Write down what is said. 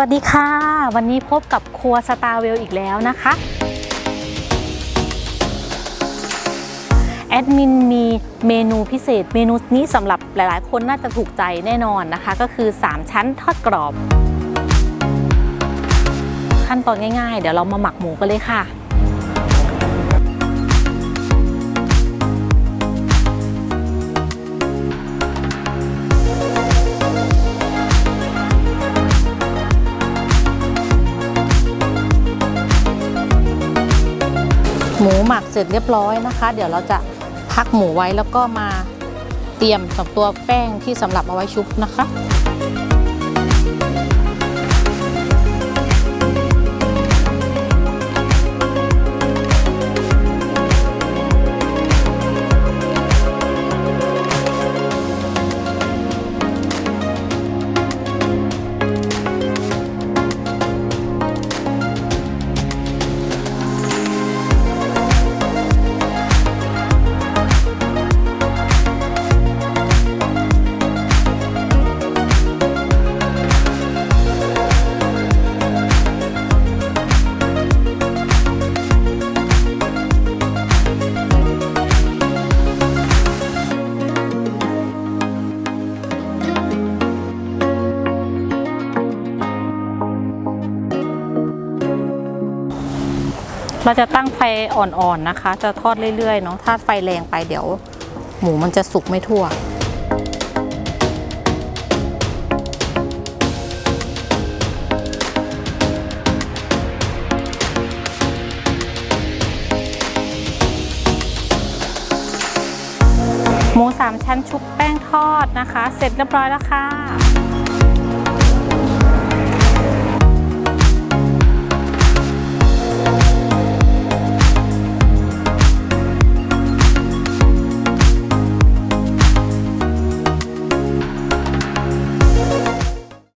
วัสดีค่ะ วันนี้พบกับครัวสตาร์เวลอีกแล้วนะคะ แอดมินมีเมนูพิเศษ เมนูนี้สำหรับหลายๆ คนน่าจะถูกใจแน่นอนนะคะ ก็คือ 3 ชั้นทอดกรอบ ขั้นตอนง่ายๆ เดี๋ยวเรามาหมักหมูกันเลยค่ะ มูหมักเสร็จเรียบร้อยนะคะ เดี๋ยวเราจะพักหมูไว้แล้วก็มาเตรียมสำหรับตัวแป้งที่สำหรับเอาไว้ชุบนะคะ เราจะตั้งไฟอ่อนๆนะคะ จะทอดเรื่อยๆเนาะถ้าไฟแรงไปเดี๋ยว หมูมันจะสุกไม่ทั่วหมูสามชั้นชุบแป้งทอดนะคะ เสร็จเรียบร้อยแล้วค่ะ